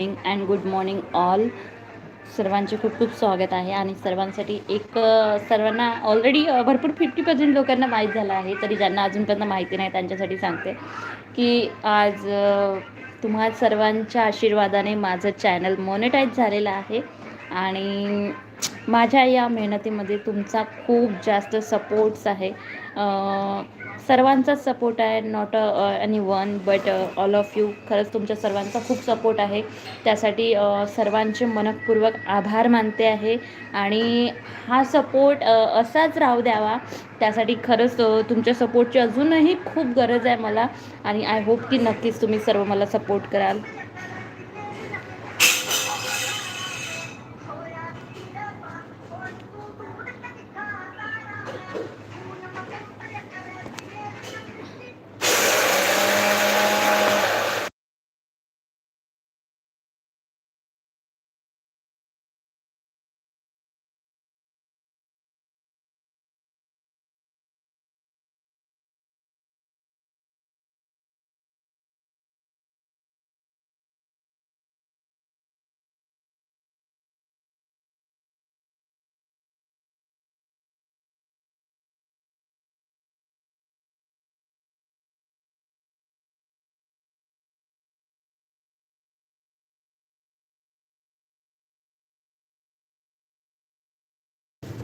And good morning all सर्वांचे खूप खूप स्वागत आहे आणि सर्वांसाठी एक सर्वांना ऑलरेडी भरपूर फिफ्टी पर्सेंट लोकांना माहीत झालं आहे तरी ज्यांना अजूनपर्यंत माहिती नाही त्यांच्यासाठी सांगते की आज तुम्हा सर्वांच्या आशीर्वादाने माझं चॅनल मॉनिटाईज झालेलं आहे आणि माझ्या या मेहनतीमध्ये तुमचा खूप जास्त सपोर्ट्स आहे. सर्वांचाच सपोर्ट आहे. Not a any one but all of you खरंच तुमच्या सर्वांचा खूप सपोर्ट आहे. त्यासाठी uh, सर्वांचे मनपूर्वक आभार मानते आहे. आणि हा सपोर्ट uh, असाच राहू द्यावा. त्यासाठी खरंच uh, तुमच्या सपोर्टची अजूनही खूप गरज आहे मला. आणि आय होप की नक्कीच तुम्ही सर्व मला सपोर्ट कराल.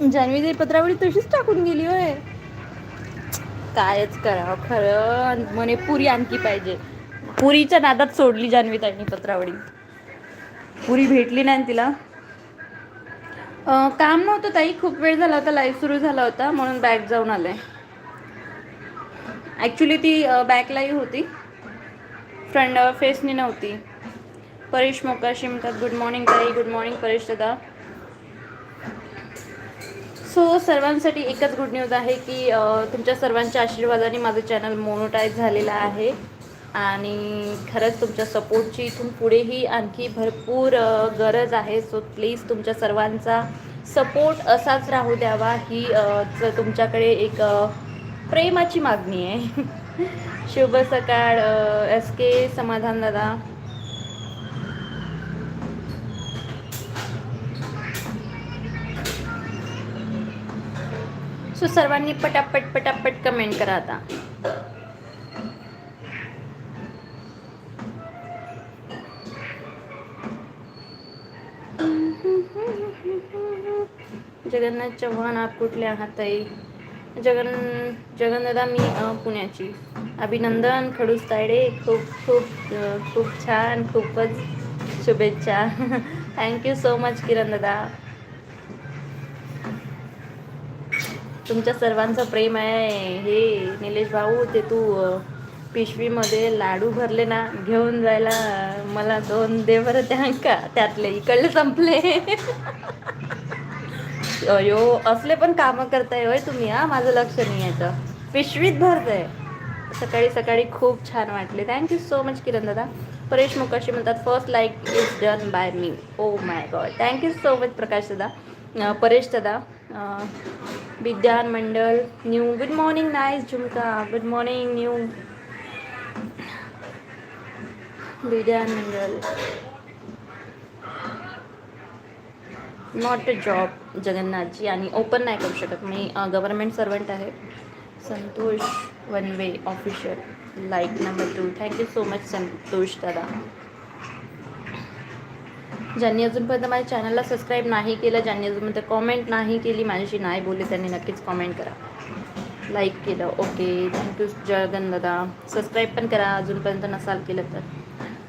जान्हवी ते पत्रावळी तशीच टाकून गेली होय. कायच करावं खरं. म्हणे पुरी आणखी पाहिजे. पुरीच्या नादात सोडली जान्हवी ताईंनी पत्रावळी. पुरी भेटली नाही तिला. काम नव्हतं ताई खूप वेळ झाला होता लाईव्ह सुरू झाला होता म्हणून बॅग जाऊन आले. ॲक्च्युली ती बॅकलाही होती. फ्रंट फेसनी नव्हती. परेश मोकाशी म्हणतात गुड मॉर्निंग ताई गुड मॉर्निंग परेश दादा. सो सर्वांसाठी एकच गुड न्यूज आहे की तुमच्या सर्वांच्या आशीर्वादाने माझं चॅनल मोनोटाईज झालेलं आहे. आणि खरंच तुमच्या सपोर्टची इथून पुढेही आणखी भरपूर गरज आहे. सो प्लीज तुमच्या सर्वांचा सपोर्ट असाच राहू द्यावा. ही तुमच्याकडे एक प्रेमाची मागणी आहे. शुभ सकाळ एस के समाधान दादा. सो सर्वांनी पटापट पटापट कमेंट करा आता. जगन्नाथ चव्हाण आप कुठले आहात ताई? जगन जगनदादा मी पुण्याची. अभिनंदन खडूस तायडे खूप खूप खूप छान खूपच शुभेच्छा. थँक्यू सो मच किरण दादा. तुमच्या सर्वांचं प्रेम आहे. हे निलेश भाऊ ते तू पिशवीमध्ये लाडू भरले ना घेऊन जायला मला दोन दे बरं त्या का त्यातले इकडले संपले. अयो असले पण कामं करताय होय तुम्ही हा? माझं लक्ष नाही यायचं पिशवीत भरतंय. सकाळी सकाळी खूप छान वाटले. थँक्यू सो मच किरण दादा. परेश मुकाशी म्हणतात first like is done by me oh my god thank you so much Prakash दादा. परेश दादा. विद्यान मंडळ न्यू गुड मॉर्निंग नाईस झुमका गुड मॉर्निंग न्यू. विद्यान मंडळ नॉट अ जॉब जगन्नाथजी. आणि ओपन नाही करू शकत. मी गव्हर्नमेंट सर्वंट आहे. Santosh one way official like number two thank you so much Santosh दादा. ज्यांनी अजूनपर्यंत माझ्या चॅनलला सबस्क्राईब नाही केलं ज्यांनी अजूनपर्यंत कॉमेंट नाही केली माझ्याशी नाही बोलले त्यांनी नक्कीच कॉमेंट करा. लाईक केलं. ओके थँक्यू जगन दादा सबस्क्राईब पण करा. अजूनपर्यंत नसाल केलं तर.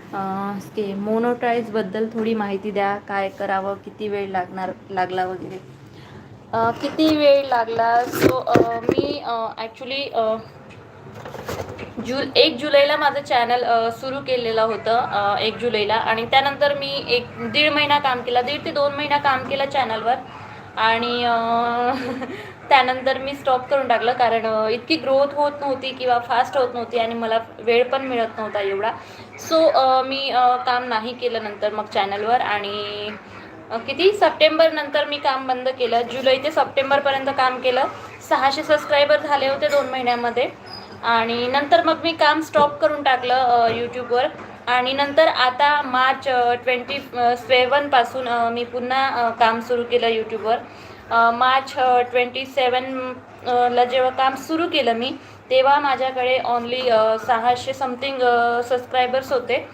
ओके के मोनोटाईजबद्दल थोडी माहिती द्या. काय करावं? किती वेळ लागणार? लागला वगैरे. किती वेळ लागला? सो मी ॲक्च्युली जु एक जुलैला माझं चॅनल सुरू केलेलं होतं एक जुलैला. आणि त्यानंतर मी एक दीड महिना काम केला दीड ते दोन महिना काम केलं चॅनलवर आणि त्यानंतर मी स्टॉप करून टाकलं कारण इतकी ग्रोथ होत नव्हती किंवा फास्ट होत नव्हती आणि मला वेळ पण मिळत नव्हता एवढा. सो मी काम नाही केलं नंतर मग चॅनलवर आणि किती? सप्टेंबर नंतर मी काम बंद केलं. जुलै ते सप्टेंबरपर्यंत काम केलं. सहाशे सबस्क्रायबर झाले होते दोन महिन्यामध्ये. आणि नंतर मग मी काम स्टॉप करून टाकलं यूट्यूबवर आणि नंतर आता मार्च ट्वेंटी सेवनपासून मी पुन्हा काम सुरू केलं यूट्यूबवर मार्च ट्वेंटी सेवन ला जेव्हा काम सुरू केलं मी तेव्हा माझ्याकडे ओन्ली सहाशे समथिंग सबस्क्रायबर्स होते.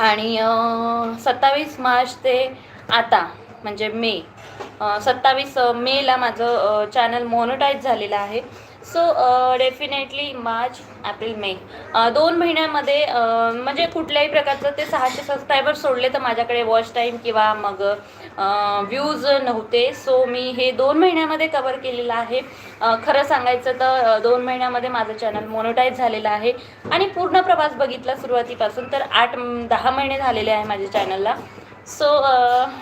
आणि सत्तावीस मार्च ते आता म्हणजे मे सत्तावीस मेला माझं चॅनल मॉनिटाईज झालेलं आहे. So definitely March April May दोन महिन्यामध्ये uh, म्हणजे कुठल्याही प्रकारचं ते सहाशे सबस्क्रायबर सोडले तर माझ्याकडे वॉच टाईम किंवा मग uh, व्ह्यूज नव्हते. सो मी हे दोन महिन्यामध्ये कवर केलेलं आहे. Uh, खरं सांगायचं तर दोन महिन्यामध्ये माझं चॅनल मोनोटाईज झालेलं आहे. आणि पूर्ण प्रवास बघितला सुरुवातीपासून तर आठ दहा महिने झालेले आहे माझ्या चॅनलला सो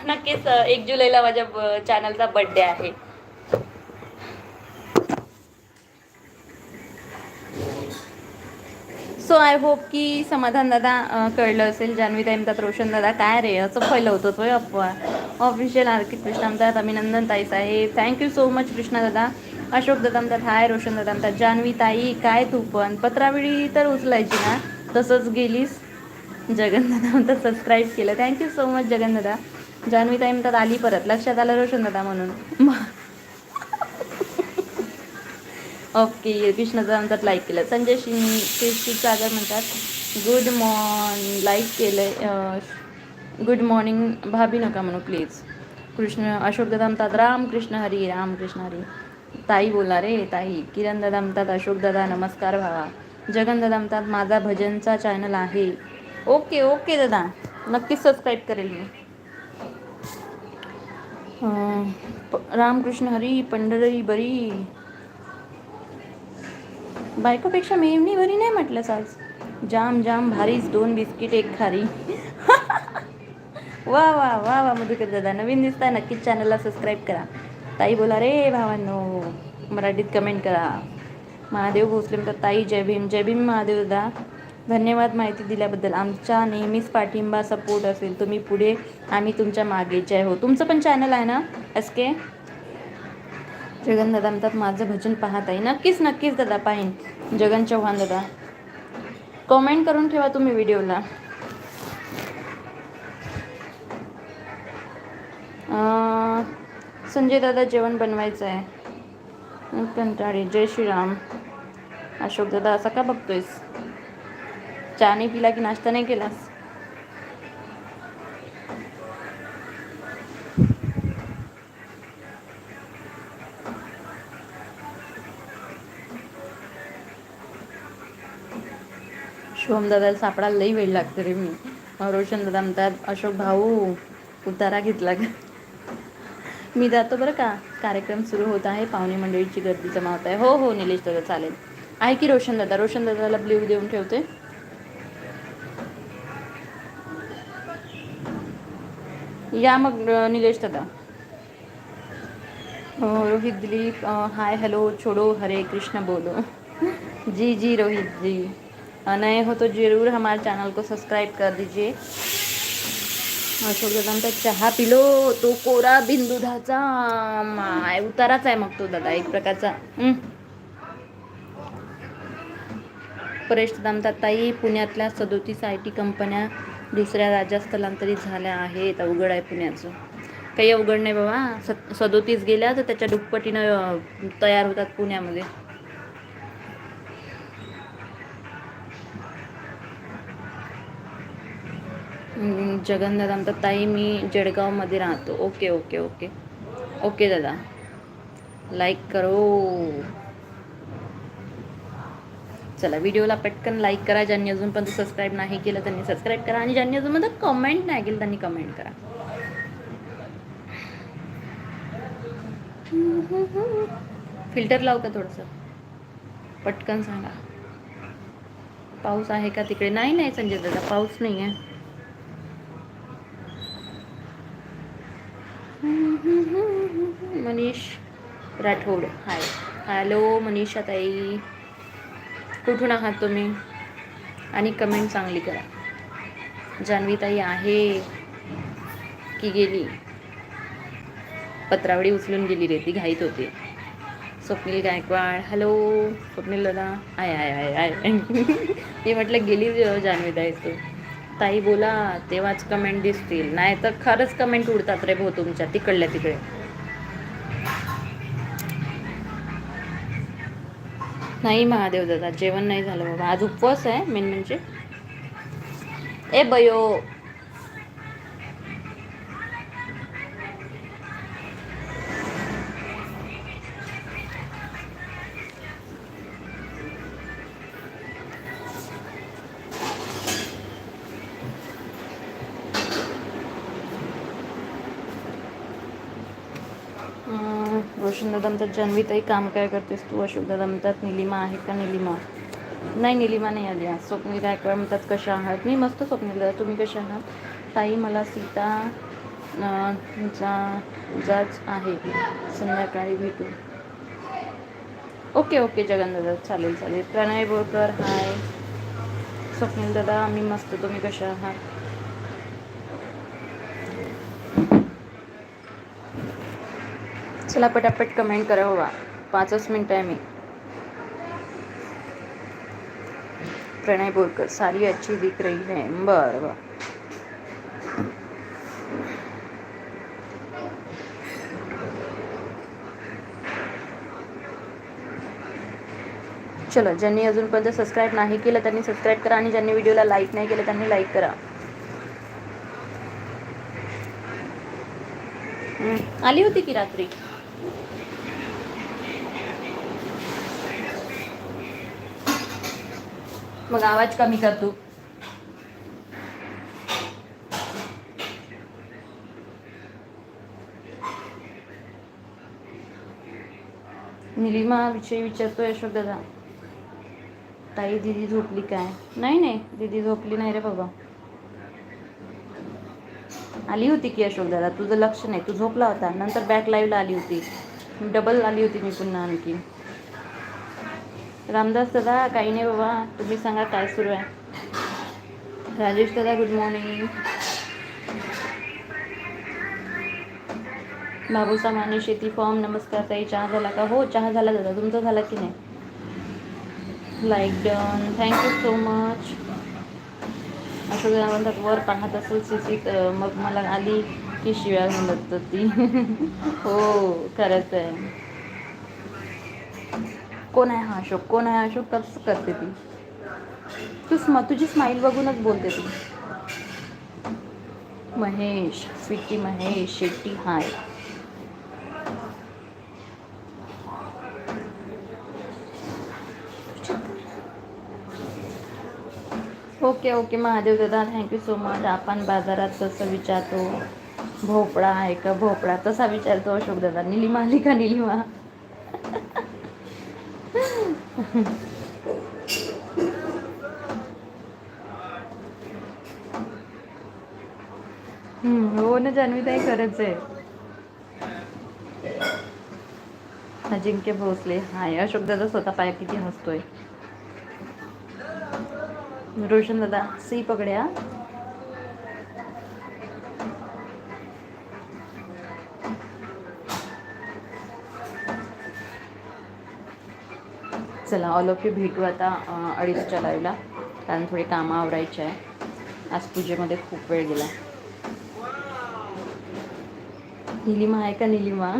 नक्कीच एक जुलैला माझ्या चॅनलचा बड्डे आहे. सो आय होप की समाधान दादा कळलं असेल. जान्हवी ताई म्हणतात रोशन दादा काय रे? असं पहिलं होतं तो अप्पा. ऑफिशियल आर्किट कृष्णा म्हणतात अभिनंदन ताई साहेब. Thank you so much Krishna दादा. अशोक दादा म्हणतात हाय रोशन दादा म्हणतात जान्हवी ताई काय तू पण? पत्रावेळी तर उचलायची ना? तसंच गेलीस. जगन दादा म्हणतात सबस्क्राईब केलं. थँक्यू सो मच जगन दादा. जान्हवी ताई म्हणतात आली परत. लक्षात आलं रोशन दादा म्हणून. ओके कृष्ण म्हणतात लाईक केलं. संजय शिंग सागर म्हणतात. गुड मॉर्न लाईक केलं गुड मॉर्निंग भाभी नका म्हणू प्लीज कृष्ण अशोक दादा म्हणतात राम कृष्ण हरी राम कृष्ण हरी. ताई बोला रे ताई. किरण दादा म्हणतात अशोक दादा नमस्कार भावा. जगन दादा म्हणतात माझा भजनचा चॅनल आहे. ओके ओके दादा. नक्कीच सबस्क्राईब करेल मी. प- रामकृष्ण हरी पंढरी बरी. बायकोपेक्षा मेवणी बरी नाही म्हटलंस आज. जाम जाम भारीच दोन बिस्किट एक खारी. वा वा वा वा मधुकर दादा. नवीन दिसताय नक्कीच चॅनलला सबस्क्राईब करा. ताई बोला रे भावांनो मराठीत कमेंट करा. महादेव भोसले म्हणतात ताई जय भीम जय भीम महादेव दादा. धन्यवाद माहिती दिल्याबद्दल. आमचा नेहमीच पाठिंबा सपोर्ट असेल. तुम्ही पुढे आम्ही तुमच्या मागे. जय हो. तुमचं पण चॅनल आहे ना एस के जगन दादा म्हणतात माझं भजन पाहत आहे. नक्कीच नक्कीच दादा पाहिन. जगन चव्हाण दादा कॉमेंट करून ठेवा तुम्ही व्हिडिओला. संजय दादा जेवण बनवायचं आहे. कंटाळी जय श्रीराम. अशोक दादा असा का बघतोयस? चहा नाही पिला की नाश्ता नाही केलास? शुभम सापडायला लई वेळ लागते रे मी. रोशन दादा म्हणतात अशोक भाऊ उतारा घेतला का? मी जातो बरं का. कार्यक्रम सुरू होत आहे. पाहुणे मंडळीची गर्दी जमा होत आहे. हो हो निलेश दादा चालेल. आहे की रोशन दादा? रोशन दादाला ब्ल्यू देऊन ठेवते. या मग निलेश दादा. रोहित दिलीप हाय हॅलो छोड़ो हरे कृष्ण बोलो. जी जी रोहित जी. नए हो तो ज़रूर हमारे चैनल को सब्सक्राइब कर दीजिए। अशोक दादा म्हणतात चहा पिलो तो कोरा बिंदुधाचा माय उताराच आहे मग तो दादा एक प्रकारचा परेश दादा म्हणतात ताई पुण्यातल्या सदोतीस आय टी कंपन्या दुसऱ्या राज्यात स्थलांतरित झाल्या आहेत अवघड आहे पुण्याचं. काही अवघड नाही बाबा स सदोतीस गेल्या तर त्याच्या दुप्पटीनं तयार होतात पुण्यामध्ये. हम्म, जगन दादा म्हणतात ताई मी जळगावमध्ये राहतो. Okay okay okay. ओके दादा. लाईक करो. चला व्हिडिओला पटकन लाईक करा. ज्यांनी अजून पण सबस्क्राईब नाही केलं त्यांनी सबस्क्राईब करा. आणि ज्यांनी अजून मला कमेंट नाही केलं त्यांनी कमेंट करा. फिल्टर लाव का थोडंसं? पटकन सांगा. पाऊस आहे का तिकडे? नाही नाही संजय दादा पाऊस नाही आहे मनीष राठोड. हाय हॅलो मनीषा ताई कुठून आहात तुम्ही? आणि कमेंट चांगली करा. जान्हवी ताई आहे. की गेली? पत्रावळी उचलून गेली रे ती घाईत होती. स्वप्नील गायकवाड. हॅलो स्वप्नील दादा. आय आय आय आय मी म्हटलं गेली जान्हवी ताई तू? ताई बोला तेव्हाच कमेंट दिसतील. नाही तर खरंच कमेंट उडतात रे भाऊ तुमच्या तिकडल्या तिकडे. नाही महादेव दादा जेवण नाही झालं बाबा. आज उपवास आहे मेन म्हणजे. ए बयो. अं, दमतात दादा काम काय करतेस तू? अशोक दमतात निलिमा आहे का निलिमा? नाही निलिमा नाही आली आज. स्वप्नील गायकवाड म्हणतात कशा आहात? मी मस्त स्वप्नील दादा तुम्ही कशा आहात? ताई मला सीता जा जाच आहे. संध्याकाळी भेटू. ओके ओके जगनदादा. चालेल चालेल. प्रणय बोरकर हाय स्वप्नील दादा मी मस्त. तुम्ही कशा आहात? चला पटापट कमेंट करा हो बाबा पाचच मिनटं आहे मी. प्रणय बोरकर सारी अच्छी दिख रही है बरं बरं. चलो ज्यांनी अजूनपर्यंत सबस्क्राईब नाही केलं त्यांनी सबस्क्राईब करा आणि ज्यांनी व्हिडिओला लाईक नाही केलं त्यांनी लाईक करा. आली होती की रात्री? मग आवाज कमी कर तू. निलिमा विषयी विचारतोय अशोक दादा ताई दिदी झोपली काय? नाही नाही दिदी झोपली नाही रे बाबा. आली होती की अशोक दादा तुझं लक्ष नाही. तू झोपला होता. नंतर बॅक लाईव्हला आली होती. डबल आली होती मी पुन्हा आणखी. रामदास दादा काही नाही बाबा तुम्ही सांगा काय सुरू आहे. राजेश दादा गुड मॉर्निंग बाबू सामान्य शेती फॉर्म नमस्कार ताई चहा झाला का? हो चहा झाला दादा तुमचा झाला की नाही? Like done thank you so much Ashok दादा म्हणतात वर पाहत असेल सी मग मला आली की शिव्या म्हणत ती. हो खरंच आहे. कोण आहे हा अशोक? कोण आहे अशोक? कसं करते ती. तू स्म तुझी स्माईल बघूनच बोलते ती. Mahesh sweety Mahesh Shetty hi. Okay okay Mahadev दादा थँक्यू सो मच आपण बाजारात तसं विचारतो भोपळा आहे का? भोपळा तसा विचारतो अशोक दादा. निलिमा आली का? निलिमा? हो ना जान्हवीताई खरंच आहे. अजिंक्य भोसले. हाय अशोक दादा स्वतः पाय किती हसतोय. रोशन दादा सी पकड्या. चला ऑल ऑफ यू भेटू आता अडीचच्या लाईव्हला कारण थोडी कामं आवरायची आहे. आज पूजेमध्ये खूप वेळ गेला. नीलिमा आहे का निलिमा?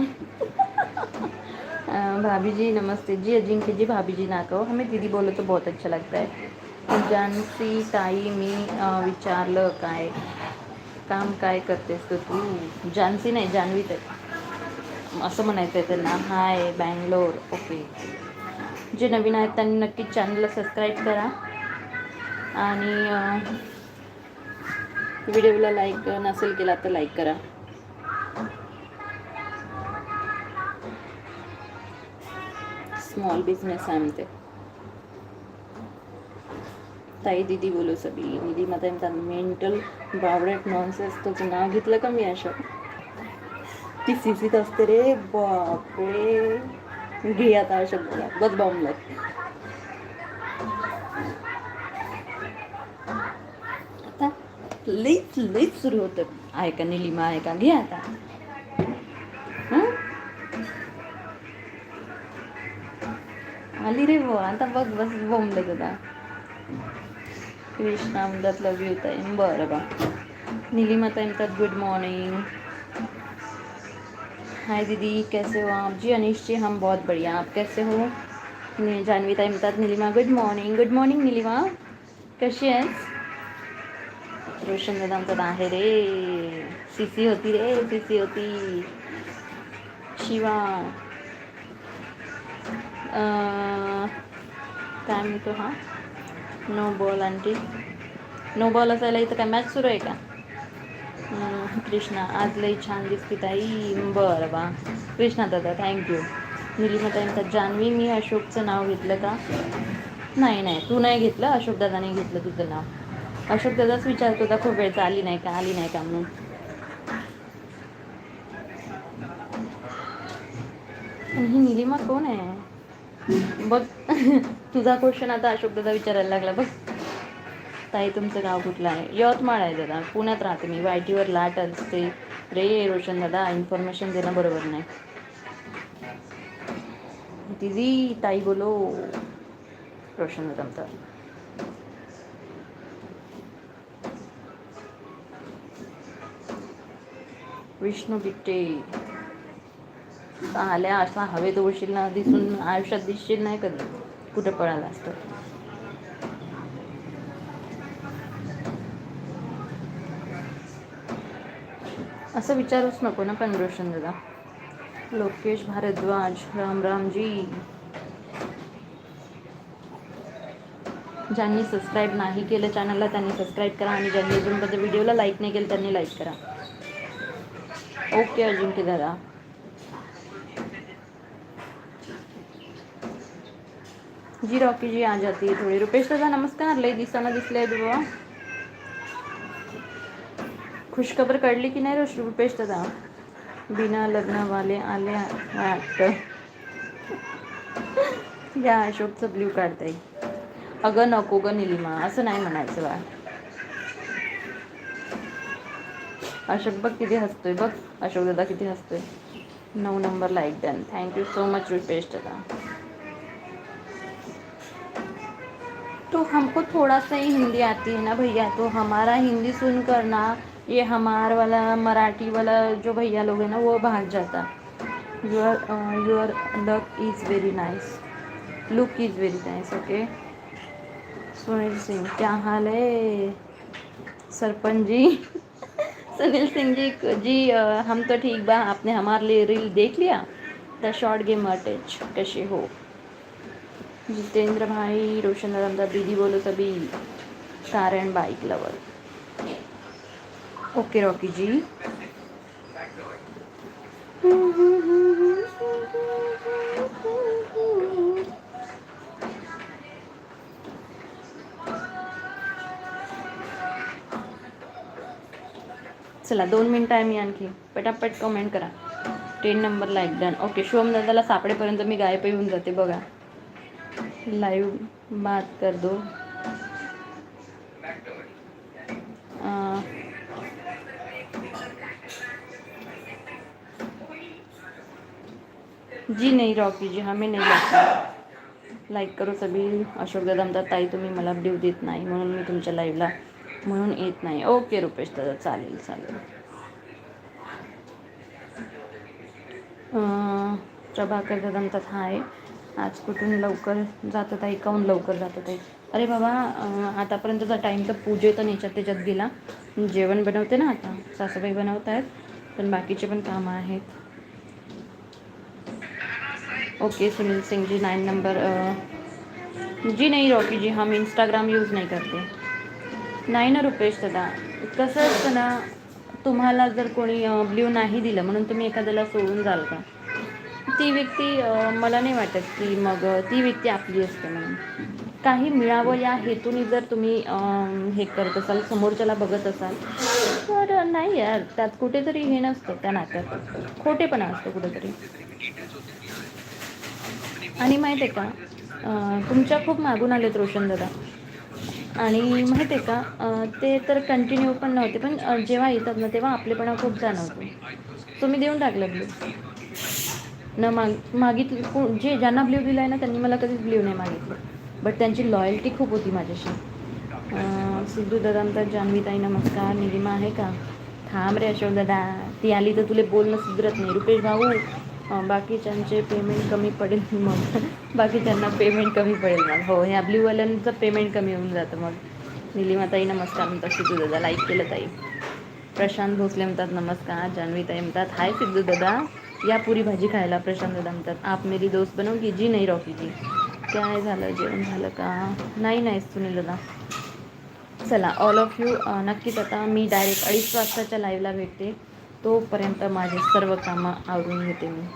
भाभीजी भाभी जी नमस्ते. जी अजिंक्य जी भाभी जी ना कहो हमें दीदी बोलो तो बहुत अच्छा लगता है. जानसी ताई मी विचारलं काय काम काय करतेस तर तू? जानसी नाही जानवी तर असं म्हणायचं आहे त्यांना. हाय बँगलोर. ओके. जे नवीन आहेत त्यांनी नक्कीच चॅनलला सबस्क्राईब करा. आणि व्हिडिओला लाईक नसेल केला तर लाईक करा. स्मॉल बिझनेस आहे आमचे ताई दीदी बोलू सगळी. निधी माता म्हणतात मेंटल बावडेट नॉनसेन्स तुझं नाव घेतलं का मी अशा ती सिसीत असते रे बापरे. घे आता अशोक बस बॉम्बला आता लईच लईच सुरू होतं. आहे का निलिमा? आहे का? घे आता. आली रे बो आता बघ बस बोंबलत आता कृष्णा म्हणतात लव यू ताई बरं बा. निलिमा ताई म्हणतात गुड मॉर्निंग हाय दीदी कैसे हो आप? जी अनिश जी हम बहुत बढ़िया। आप कैसे हो? जानवी जान्हवी ताई म्हणतात Nilima good morning good morning Nilima. कशी आहेस रोशन दादा म्हणतात आहे रे। सीसी होती रे सीसी होती। शिवा। काय म्हणतो हा? No ball aunty. No ball असायला इथं काय मॅच सुरू आहे का? कृष्णा आज लई छान दिसते ताई. बरं बा. कृष्णा दादा थँक्यू निलिमा ताई म्हणतात जान्हवी मी अशोकचं नाव घेतलं का? नाही नाही. तू नाही घेतलं? अशोक दादाने घेतलं तुझं नाव. अशोक दादाच विचारत होता खूप वेळचा आली नाही का? आली नाही का म्हणून? ही निलिमा कोण आहे? बघ. तुझा क्वेश्चन आता अशोक दादा विचारायला लागला बघ. ताई तुमचं गाव कुठलं आहे? यवतमाळ आहे दादा. पुण्यात राहते मी. वाय टीवर लाट असते. रे रोशन दादा. इन्फॉर्मेशन देणं बरोबर नाही. दीदी ताई बोलो. रोशन दादा विष्णू बिट्टे. आल्या असा हवेत उडशील ना दिसून आयुष्यात दिसशील नाही कधी. कुठं पळाला असतं? असं विचारूच नको ना पण रोशन दादा. लोकेश भारद्वाज राम रामजी. ज्यांनी सबस्क्राईब नाही केलं चॅनलला त्यांनी सबस्क्राईब करा आणि ज्यांनी अजूनपर्यंत व्हिडिओला लाईक नाही केलं त्यांनी लाईक करा. ओके अजिंक्य दादा. जी रॉकी जी आ जाती थोडी. रुपेश दादा नमस्कार. लई दिसाना दिसले बाबा खुशखबर काढली की नाही रोश रुपेश दादा बिना लग्नवाले आले वाटतं या अशोकचं ब्ल्यू काढताय. अगं नको ग निलिमा असं नाही म्हणायचं बा. अशोक बघ किती हसतोय बघ. अशोक दादा किती हसतोय. नऊ number like done thank you so much Rupesh दादा. तो हमको थोड़ा सा ही हिंदी आती है ना भैया? तो हमारा हिंदी सुनकर ना ये हमार वाला मराठी वाला जो भैया लोग हैं ना वो भाग जाता। Your your luck is very nice look is very nice okay Sunil Singh क्या हाल है? सरपंच जी। सुनील सिंह जी जी uh, हम तो ठीक बा। आपने हमारे लिए रील देख लिया? द शॉर्ट गेम अटैच कैसे हो? जितेंद्र भाई रोशन दादा दीदी बोलो सभी car and bike lover okay Rocky ji. चला दोन मिनटं आहे मी आणखी. पटापट कमेंट करा. टेन नंबरला एक डन ओके शुभम दादाला सापडेपर्यंत मी गायब येऊन जाते बघा. लाईव्ह बात कर दो जी नहीं रॉकी जी हमें नहीं लगता लाईक करो सभी अशोक दादा म्हणतात ताई तुम्ही मला ड्यू देत नाही म्हणून मी तुमच्या लाईव्हला म्हणून येत नाही. ओके रुपेश दादा चालेल चालेल. प्रभाकर दादा म्हणतात हाय. आज कुठून लवकर जातं ताई? काहून लवकर जातात ताई? अरे बाबा आतापर्यंतचा टाईम तर पूजेत आणि याच्यात त्याच्यात गेला. जेवण बनवते ना आता सासूबाई बनवत आहेत पण बाकीचे पण कामं आहेत. Okay Sunil Singh ji nine number जी नहीं रॉकी जी हम इंस्टाग्राम यूज नहीं करते। नाही ना रुपेश दादा। कसं असतं ना तुम्हाला जर कोणी ब्ल्यू नाही दिलं म्हणून तुम्ही एखाद्याला सोडून जाल का? ती व्यक्ती मला नाही वाटत की मग ती व्यक्ती आपली असते म्हणून. काही मिळावं या हेतूने जर तुम्ही हे करत असाल समोरच्याला बघत असाल तर नाही यार त्यात कुठेतरी हे नसतं त्या नात्यात. खोटेपणा असतो कुठेतरी. आणि माहिती आहे का तुमच्या खूप मागून आलेत रोशन दादा. आणि माहिती आहे का ते तर कंटिन्यू पण नव्हते पण जेव्हा येतात ना तेव्हा आपलेपणा खूप जाणवतो. तुम्ही देऊन टाकलं ब्ल्यू न माग मागितलं कोण जे ज्यांना ब्ल्यू दिला आहे ना त्यांनी मला कधीच ब्ल्यू नाही मागितलं. बट त्यांची लॉयल्टी खूप होती माझ्याशी. सिद्धू दादा म्हणतात जान्हवीताई नमस्कार निलिमा आहे का? थांब रे अशोक दादा. ती आली तर तुले बोलणं सुधरत नाही. रुपेश भाऊ बाकीच्यांचे पेमेंट कमी पडेल मग. बाकीच्यांना पेमेंट कमी पडेल मग. हो ह्या ब्ल्यूवाल्यांचं पेमेंट कमी होऊन जातं मग. निलिमाताई नमस्कार. म्हणतात सिद्धू दादा. लाईक केलं ताई. प्रशांत भोसले म्हणतात नमस्कार. जान्हवीताई म्हणतात हाय सिद्धू दादा. या पुरी भाजी खायला प्रशांत दादा म्हणतात आप मेरी दोस्त बनोगी जी नाही रॉकी जी. काय झालं? जेवण झालं का? नाही नाही सुनील दादा. चला ऑल ऑफ यू नक्कीच आता मी डायरेक्ट अडीच वाजताच्या लाईव्हला भेटते. तोपर्यंत माझे सर्व कामं आवरून घेते मी.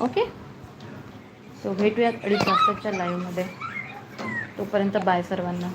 ओके सो भेटूयात अडीच वाजताच्या लाईव्हमध्ये तोपर्यंत बाय सर्वांना.